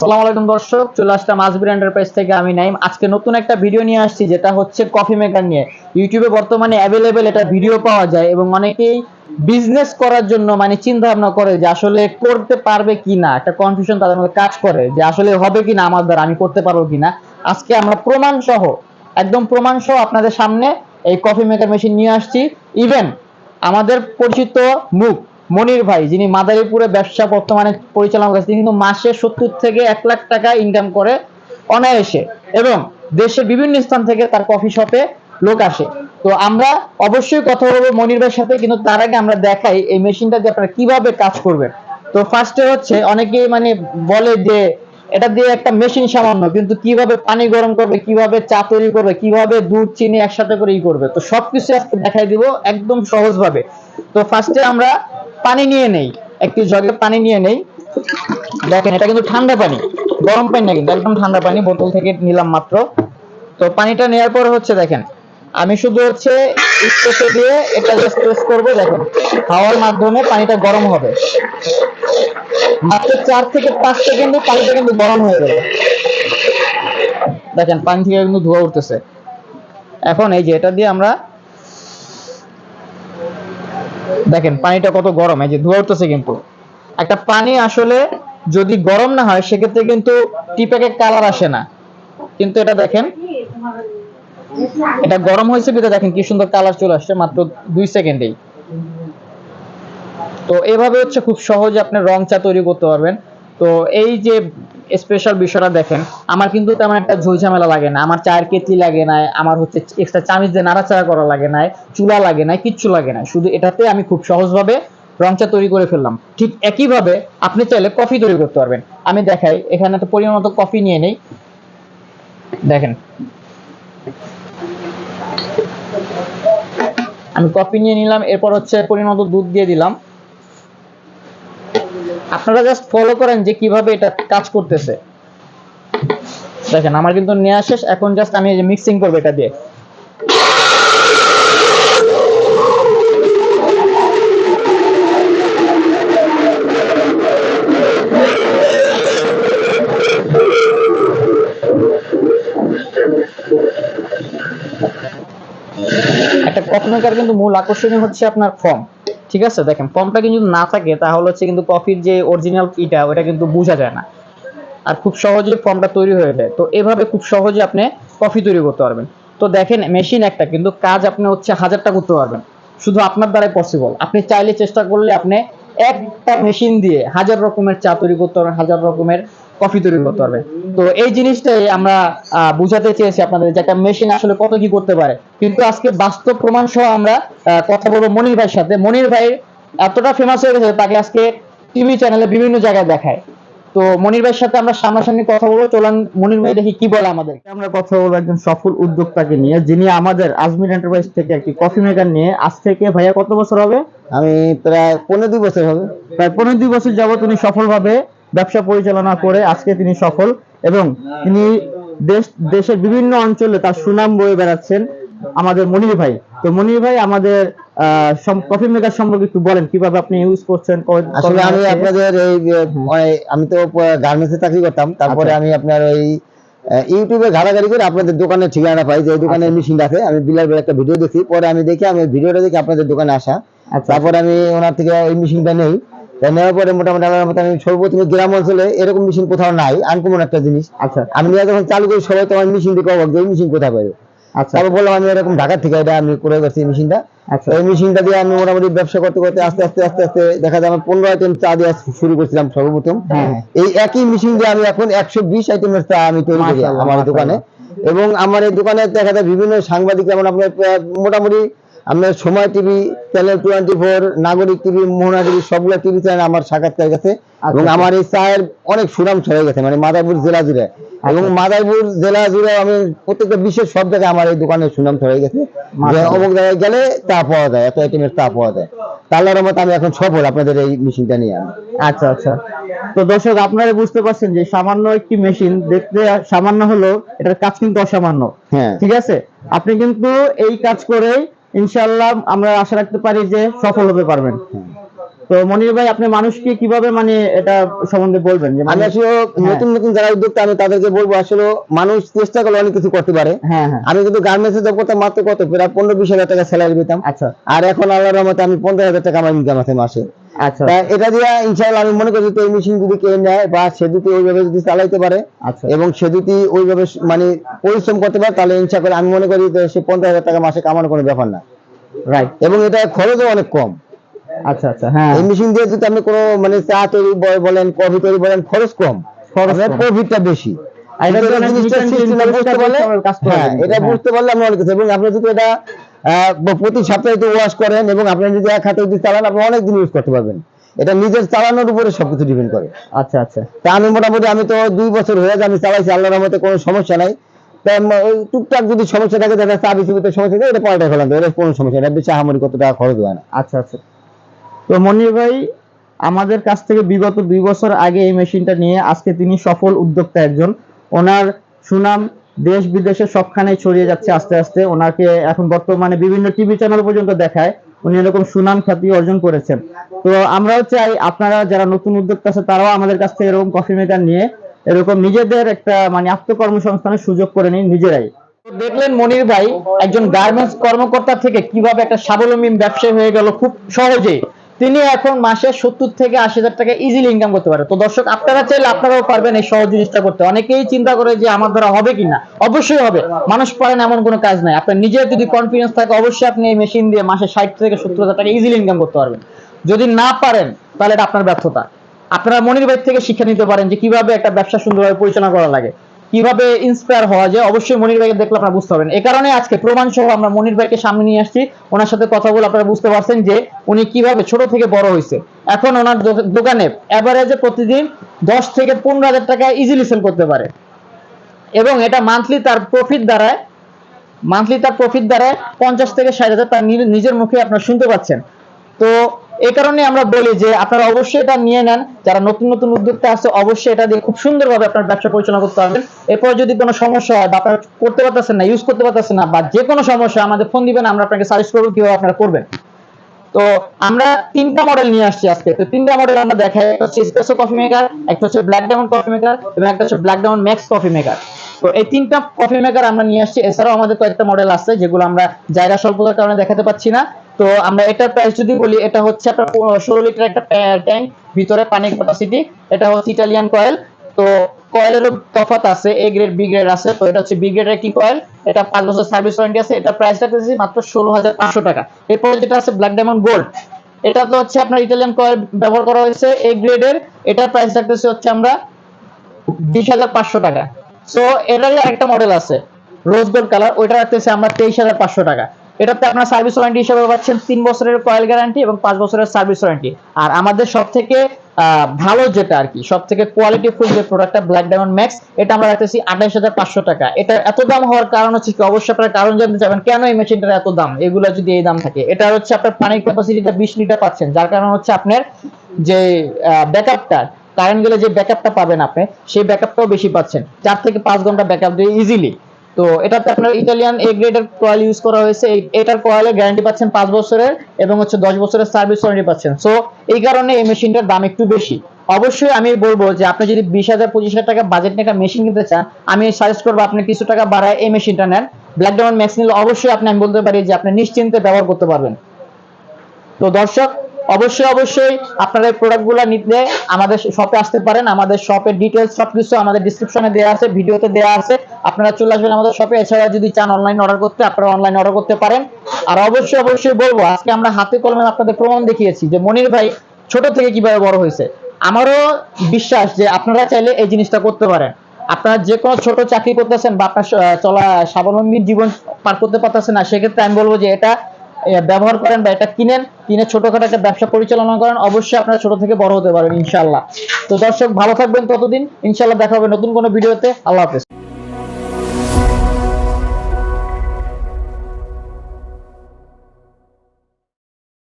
আসসালামু আলাইকুম দর্শক, চলে আসলাম আজবির এন্টারপ্রাইজ থেকে আমি নাইম। আজকে নতুন একটা ভিডিও নিয়ে আসছি, যেটা হচ্ছে কফি মেকার নিয়ে। ইউটিউবে বর্তমানে অ্যাভেলেবেল এটা ভিডিও পাওয়া যায় এবং অনেকেই বিজনেস করার জন্য মানে চিন্তা ভাবনা করে যে আসলে করতে পারবে কি না একটা কনফিউশন তাদের মধ্যে কাজ করে যে আসলে হবে কি না আমার দ্বারা, আমি করতে পারব কি না আজকে আমরা প্রমাণ সহ, একদম প্রমাণ সহ আপনাদের সামনে এই কফি মেকার মেশিন নিয়ে আসছি। ইভেন আমাদের পরিচিত মুখ মনির ভাই, যিনি মাদারীপুরে ব্যবসা বর্তমানে পরিচালনা করছেন, তিনি কিন্তু মাসে সত্তর থেকে এক লাখ টাকা ইনকাম করে অনায়াসে এবং দেশের বিভিন্ন স্থান থেকে তার কফি শপে লোক আসে। তো আমরা অবশ্যই কথা বলব মনির ভাইয়ের সাথে, কিন্তু তার আগে আমরা দেখাই এই মেশিনটা দিয়ে আপনারা কীভাবে কাজ করবেন। তো ফার্স্টে হচ্ছে, অনেকেই মানে বলে যে, এটা দিয়ে একটা মেশিন সামান্য, কিন্তু কীভাবে পানি গরম করবে, কীভাবে চা তৈরি করবে, কীভাবে দুধ, চিনি একসাথে করে ই করবে, তো সবকিছু আজকে দেখাই দিব একদম সহজ ভাবে তো ফার্স্টে আমরা পানি নিয়ে নেই। একটি জগে পানি নিয়ে নেই। দেখেন, এটা কিন্তু ঠান্ডা পানি, গরম পানি না কিন্তু একদম ঠান্ডা পানি, বোতল থেকে নিলাম মাত্র। তো পানিটা নেওয়ার পর হচ্ছে দেখেন, আমি শুধু হচ্ছে স্পেসে দিয়ে এটা জাস্ট প্রেস করব, দেখেন, হাওয়ার মাধ্যমে পানিটা গরম হবে। মাত্র চার থেকে পাঁচ সেকেন্ডে পানিটা কিন্তু গরম হয়ে যাবে। দেখেন, পানি থেকে কিন্তু ধোয়া উঠতেছে। এখন এই যে এটা দিয়ে আমরা দেখেন, পানিটা কত গরম, এই যে ধোয়া উঠতেছে কিন্তু। একটা পানি আসলে যদি গরম না হয়, সেক্ষেত্রে কিন্তু টিপ্যাকে কালার আসে না। কিন্তু এটা দেখেন, এটা গরম হয়েছে বিধে দেখেন কি সুন্দর কালার চলে আসছে মাত্র দুই সেকেন্ডেই। তো এভাবে হচ্ছে খুব সহজে আপনি রং চা তৈরি করতে পারবেন। তো এই যে স্পেশাল বিষয়টা দেখেন। আমার কিন্তু তেমন একটা ঝই ঝামেলা লাগে না। আমার চায়ের কেতলি লাগে না, আমার হচ্ছে এক্সট্রা চামিচ দিয়ে নাড়াচাড়া করা লাগে না, চুলা লাগে না, কিচ্ছু লাগে না। শুধু এটাতে আমি খুব সহজভাবে রং চা তৈরি করে ফেললাম। ঠিক একইভাবে আপনি চাইলে কফি তৈরি করতে পারবেন। আমি দেখাই, এখানে তো পরিমাণ মতো কফি নিয়ে নেই। দেখেন। আমি কফি নিয়ে নিলাম, এরপর হচ্ছে পরিমাণ মতো দুধ দিয়ে দিলাম। আপনারা জাস্ট ফলো করেন যে কীভাবে এটা কাজ করতেছে। দেখেন, আমার কিন্তু নেওয়া শেষ, এখন জাস্ট আমি মিক্সিং করব এটা দিয়ে। একটা কফি মেকার কিন্তু মূল আকর্ষণীয় হচ্ছে আপনার ফর্ম ঠিক আছে? দেখেন ফর্মটা কিন্তু না থাকে, তাহলে হচ্ছে কিন্তু কফির যে অরিজিনাল ইটা ওটা কিন্তু বোঝা যায় না। আর খুব সহজে ফর্মটা তৈরি হয়ে যায়। তো এভাবে খুব সহজে আপনি কফি তৈরি করতে পারবেন। তো দেখেন মেশিন একটা, কিন্তু কাজ আপনি হচ্ছে হাজারটা করতে পারবেন। শুধু আপনার দ্বারাই পসিবল আপনি চাইলে চেষ্টা করলে আপনি একটা মেশিন দিয়ে হাজার রকমের চা তৈরি করতে পারবেন, হাজার রকমের কফি তৈরি করতে পারবেন তো এই জিনিসটাই আমরা বুঝাতে চেয়েছি আপনাদের যে একটা মেশিন আসলে কত কি করতে পারে। কিন্তু আজকে বাস্তব প্রমাণ সহ আমরা কথা বলব মনির ভাইয়ের সাথে। মনির ভাই এতটা ফেমাস হয়ে গেছে তাকে আজকে টিভি চ্যানেলে বিভিন্ন জায়গায় দেখায়। তো মনির ভাইয়ের সাথে আমরা সামনাসামনি কথা বলব। চলুন মনির ভাই দেখি কি বলে আমাদের। আমরা কথা বলব একজন সফল উদ্যোক্তাকে নিয়ে যিনি আমাদের আজমির এন্টারপ্রাইজ থেকে একটি কফি মেকার নিয়ে আজ থেকে ভাইয়া কত বছর হবে? আমি প্রায় পনেরো দুই বছর হবে। প্রায় পনেরো দুই বছর যাবত তিনি সফলভাবে ব্যবসা পরিচালনা করে আজকে তিনি সফল এবং তিনি দেশ দেশের বিভিন্ন অঞ্চলে তার সুনাম বয়ে বেড়াচ্ছেন আমাদের মনির ভাই। তো মনির ভাই আমাদের কফি মেকার সম্পর্কে একটু বলেন কীভাবে আপনি ইউজ করছেন আসলে আমি আপনাদের এই আমি তো গার্মেন্টসে চাকরি করতাম তারপরে আচ্ছা। আমি আপনার ওই ইউটিউবে ঘাটাঘাটি করে আপনাদের দোকানের ঠিকানা পাই যে দোকানের মেশিন আছে আমি বিলার বেলা একটা ভিডিও দেখি পরে আমি দেখি আমি ভিডিওটা দেখি আপনাদের দোকানে আসা। আচ্ছা। তারপরে আমি ওনার থেকে এই মেশিনটা নেই। নেওয়ার পরে মোটামুটি আমার মতো আমি সর্বপ্রথমে গ্রাম অঞ্চলে এরকম মেশিন কোথাও নাই। আনকমন একটা জিনিস। আচ্ছা। আমি নিয়ে যখন চালু করি সবাই তো আমার মেশিন দেখে অবাক যে মেশিন কোথায় পাই আচ্ছা। তারপর বললাম আমি এরকম ঢাকা থেকে এটা আমি করে গেছি মেশিনটা আচ্ছা। এই মেশিনটা দিয়ে আমি মোটামুটি ব্যবসা করতে করতে আস্তে আস্তে আস্তে আস্তে দেখা যায় আমার পনেরো আইটেম চা দেওয়া শুরু করছিলাম সর্বপ্রথম। হ্যাঁ। এই একই মেশিন দিয়ে আমি এখন একশো বিশ আইটেমের চা আমি তৈরি করি আমার দোকানে। এবং আমার এই দোকানে দেখা যায় বিভিন্ন সাংবাদিক যেমন আপনার মোটামুটি আপনার সময় TV channel twenty four Nagorik TV Mohona TV সবগুলো টিভি চ্যানেল আমার সাক্ষাৎকার গেছে এবং আচ্ছা। আমার এই চায়ের অনেক সুনাম ছড়ে গেছে মানে মাদারপুর জেলা জুড়ে। এবং মাদারপুর জেলা জুড়ে আমি প্রত্যেকটা বিশ্বের সব জায়গায় আমার এই দোকানের সুনাম ছড়ে গেছে। যে অমুক জায়গায় গেলে চা পাওয়া যায় এত আইটেমের চা পাওয়া যায়। তাহলে মতো আমি এখন সফল আপনাদের এই মেশিনটা নিয়ে আমি আচ্ছা আচ্ছা। তো দর্শক আপনারা বুঝতে পারছেন যে সামান্য একটি মেশিন দেখতে সামান্য হলো এটার কাজ কিন্তু অসামান্য। হ্যাঁ। ঠিক আছে? আপনি কিন্তু এই কাজ করে ইনশাআল্লাহ আমরা আশা রাখতে পারি যে সফল হতে পারবেন। তো মনির ভাই আপনি মানুষকে কীভাবে মানে এটা সম্বন্ধে বলবেন যে আমি মানে- আসলে নতুন নতুন যারা উদ্যোক্তা আমি তাদেরকে বলব আসলে মানুষ চেষ্টা করলে অনেক কিছু করতে পারে। হ্যাঁ হ্যাঁ। আমি কিন্তু গার্মেন্টসে জব করতাম মাত্র কত? প্রায় পনেরো বিশ হাজার টাকা স্যালারি পেতাম আচ্ছা। আর এখন আল্লাহর রহমতে আমি পঞ্চাশ হাজার টাকা আমার ইনকাম আছে মাসে। আচ্ছা এটা দিয়ে ইনশাআল্লাহ আমি মনে করি এই মেশিন যদি কেউ নেয় বা সে যদি ওইভাবে যদি চালাইতে পারে আচ্ছা। এবং সে যদি ওইভাবে মানে পরিশ্রম করতে পারে তাহলে ইনশা করে আমি মনে করি সে পঞ্চাশ হাজার টাকা মাসে কামানোর কোনো ব্যাপার না। রাইট এবং এটা খরচও অনেক কম। আচ্ছা আচ্ছা হ্যাঁ। এই মেশিন দিয়ে যদি আপনি কোনো মানে চা তৈরি বলেন কফি তৈরি বলেন খরচ কম। খরচ। প্রফিটটা বেশি। এটা বুঝতে পারলে হ্যাঁ হ্যাঁ। বুঝতে পারলে আপনি অনেক কিছু এবং আপনি যদি এটা প্রতি সপ্তাহে যদি ওয়াশ করেন এবং আপনি যদি এক হাতে যদি চালান আপনি অনেক দিন ইউজ করতে পারবেন। এটা নিজের চালানোর উপরে সবকিছু ডিপেন্ড করে। আচ্ছা আচ্ছা। তা আমি মোটামুটি আমি তো দুই বছর হয়ে আমি চালাইছি আল্লাহর রহমতে কোনো সমস্যা নাই। তা টুকটাক যদি সমস্যা থাকে দেখা চা বিসিবিতে সমস্যা থাকে এটা পাল্টে ফেলাম এটা কোনো সমস্যা নেই এটা বেশি আহামরি কত টাকা খরচ হয় না। আচ্ছা আচ্ছা। তো মনির ভাই আমাদের কাছ থেকে বিগত দুই বছর আগে এই মেশিনটা নিয়ে আজকে তিনি সফল উদ্যোক্তা একজন। ওনার সুনাম দেশ বিদেশে সবখানে ছড়িয়ে যাচ্ছে আস্তে আস্তে। ওনাকে এখন বর্তমানে বিভিন্ন টিভি চ্যানেল পর্যন্ত দেখায়। উনি এরকম সুনাম খ্যাতি অর্জন করেছেন। তো আমরাও চাই আপনারা যারা নতুন উদ্যোক্তা আছে, তারাও আমাদের কাছ থেকে এরকম কফি মেকার নিয়ে এরকম নিজেদের একটা মানে আত্মকর্মসংস্থানের সুযোগ করে নিন নিজেরাই। দেখলেন মনির ভাই, একজন গার্মেন্টস কর্মকর্তা থেকে কীভাবে একটা স্বাবলম্বী ব্যবসায়ী হয়ে গেল খুব সহজেই তিনি এখন মাসে সত্তর থেকে আশি হাজার টাকা ইজিলি ইনকাম করতে পারে। তো দর্শক, আপনারা চাইলে আপনারাও পারবেন এই সহজ জিনিসটা করতে। অনেকেই চিন্তা করে যে আমার দ্বারা হবে কিনা। অবশ্যই হবে। মানুষ পারেন এমন কোনো কাজ নাই। আপনার নিজের যদি কনফিডেন্স থাকে, অবশ্যই আপনি এই মেশিন দিয়ে মাসে ষাট থেকে সত্তর হাজার টাকা ইজিলি ইনকাম করতে পারবেন। যদি না পারেন, তাহলে এটা আপনার ব্যর্থতা। আপনারা মনির ভাই থেকে শিক্ষা নিতে পারেন যে কীভাবে একটা ব্যবসা সুন্দরভাবে পরিচালনা করা লাগে। কীভাবে ইন্সপায়ার হওয়া যায়, অবশ্যই মনির ভাইকে দেখলে আপনারা বুঝতে পারবেন। এ কারণে আজকে প্রমাণ সহ আমরা মনির ভাইকে সামনে নিয়ে আসছি। ওনার সাথে কথা বলে আপনারা বুঝতে পারছেন যে উনি কীভাবে ছোট থেকে বড় হয়েছে। এখন ওনার দোকানে অ্যাভারেজে প্রতিদিন দশ থেকে পনেরো হাজার টাকা ইজিলি সেল করতে পারে। এবং এটা মান্থলি তার প্রফিট দ্বারায় মান্থলি তার প্রফিট দ্বারায় পঞ্চাশ থেকে ষাট হাজার তার নিজের মুখে আপনারা শুনতে পাচ্ছেন। তো এই কারণে আমরা বলি যে আপনারা অবশ্যই এটা নিয়ে নেন। যারা নতুন নতুন উদ্যোক্তা আছে, অবশ্যই এটা দিয়ে খুব সুন্দরভাবে আপনার ব্যবসা পরিচালনা করতে পারবেন। এরপর যদি কোনো সমস্যা হয় বা আপনারা করতে পারতেছেন না ইউজ করতে পারতেছেন না বা যে কোনো সমস্যা, আমাদের ফোন দিবেন, আমরা আপনাকে সাজেস্ট করব কীভাবে আপনারা করবেন। তো আমরা তিনটা মডেল নিয়ে আসছি আজকে। তো তিনটা মডেল আমরা দেখাই। একটা হচ্ছে এসপ্রেসো কফি মেকার একটা হচ্ছে ব্ল্যাক ডায়মন্ড কফি মেকার এবং একটা হচ্ছে black diamond max coffee maker তো এই তিনটা কফি মেকার আমরা নিয়ে আসছি। এছাড়াও আমাদের কয়েকটা মডেল আছে যেগুলো আমরা জায়গা স্বল্পতার কারণে দেখাতে পাচ্ছি না। তো আমরা এটা প্রাইস যদি বলি, এটা হচ্ছে আপনার ষোলো লিটার একটা ট্যাঙ্ক ভিতরে পানির ক্যাপাসিটি এটা হচ্ছে ইটালিয়ান কয়েল তো কয়েলেরও তফাৎ আছে এ গ্রেড বি গ্রেড আছে, তো এটা হচ্ছে বি গ্রেডের একটি কয়েল এটা পাঁচ বছর সার্ভিস ওয়ারেন্টি আছে, এটা প্রাইসটা পেয়েছি মাত্র ষোলো হাজার পাঁচশো টাকা। এরপরে যেটা আছে ব্ল্যাক ডায়মন্ড গোল্ড এটা তো হচ্ছে আপনার ইটালিয়ান কয়েল ব্যবহার করা হয়েছে এ গ্রেডের এটার প্রাইস রাখতেছি হচ্ছে আমরা বিশ হাজার পাঁচশো টাকা। সো এটারই একটা মডেল আছে রোজ গোল্ড কালার ওইটা রাখতেছে আমরা তেইশ হাজার পাঁচশো টাকা। এটাতে আপনার সার্ভিস ওয়ারেন্টি হিসেবে পাচ্ছেন তিন বছরের কয়েল গ্যারান্টি এবং পাঁচ বছরের সার্ভিস ওয়ারেন্টি আর আমাদের সব থেকে ভালো যেটা আর কি সব থেকে কোয়ালিটি ফুল যে প্রোডাক্টটা ব্ল্যাক ডায়মন্ড ম্যাক্স এটা আমরা রাখতেছি আঠাইশ হাজার পাঁচশো টাকা। এটা এত দাম হওয়ার কারণ হচ্ছে কি, অবশ্যই আপনার কারণ জানতে চাবেন কেন এই মেশিনটার এত দাম? এগুলো যদি এই দাম থাকে। এটা হচ্ছে আপনার পানির ক্যাপাসিটিটা বিশ লিটার পাচ্ছেন, যার কারণ হচ্ছে আপনার যে ব্যাকআপটা কারেন্ট গেলে যে ব্যাকআপটা পাবেন আপনি, সেই ব্যাকআপটাও বেশি পাচ্ছেন। চার থেকে পাঁচ ঘণ্টা ব্যাকআপ দিয়ে ইজিলি তো এটাতে আপনার ইটালিয়ান এ গ্রেডের কয়েল ইউজ করা হয়েছে। এটার কয়েলের গ্যারান্টি পাচ্ছেন পাঁচ বছরের এবং হচ্ছে দশ বছরের সার্ভিস ওয়ারেন্টি পাচ্ছেন। সো এই কারণে এই মেশিনটার দাম একটু বেশি। অবশ্যই আমি বলব যে আপনি যদি বিশ হাজার, পঁচিশ হাজার টাকা বাজেট নিয়ে একটা মেশিন কিনতে চান, আমি সাজেস্ট করব আপনি কিছু টাকা বাড়ায় এই মেশিনটা নেন। ব্ল্যাক ডায়মন্ড ম্যাক্স নিলে অবশ্যই আপনি, আমি বলতে পারি যে আপনি নিশ্চিন্তে ব্যবহার করতে পারবেন। তো দর্শক অবশ্যই অবশ্যই আপনারা এই প্রোডাক্টগুলো নিতে আমাদের শপে আসতে পারেন। আমাদের শপের ডিটেলস সবকিছু আমাদের ডিসক্রিপশনে দেওয়া আছে ভিডিওতে দেওয়া আছে। আপনারা চলে আসবেন আমাদের শপে এছাড়া যদি চান অনলাইন অর্ডার করতে, আপনারা অনলাইন অর্ডার করতে পারেন। আর অবশ্যই অবশ্যই বলব, আজকে আমরা হাতে কলমে আপনাদের প্রমাণ দেখিয়েছি যে মনির ভাই ছোট থেকে কীভাবে বড় হয়েছে। আমারও বিশ্বাস যে আপনারা চাইলে এই জিনিসটা করতে পারেন। আপনারা যে কোনো ছোট চাকরি করতেছেন বা আপনার চলা স্বাবলম্বী জীবন পার করতে পারতেছেন না, সেক্ষেত্রে আমি বলব যে এটা ব্যবহার করেন বা এটা কিনেন, কিনে ছোটখাটো একটা ব্যবসা পরিচালনা করেন, অবশ্যই আপনারা ছোট থেকে বড় হতে পারেন ইনশাল্লাহ তো দর্শক, ভালো থাকবেন ততদিন ইনশাল্লাহ দেখা হবে নতুন কোনো ভিডিওতে। আল্লাহ হাফেজ।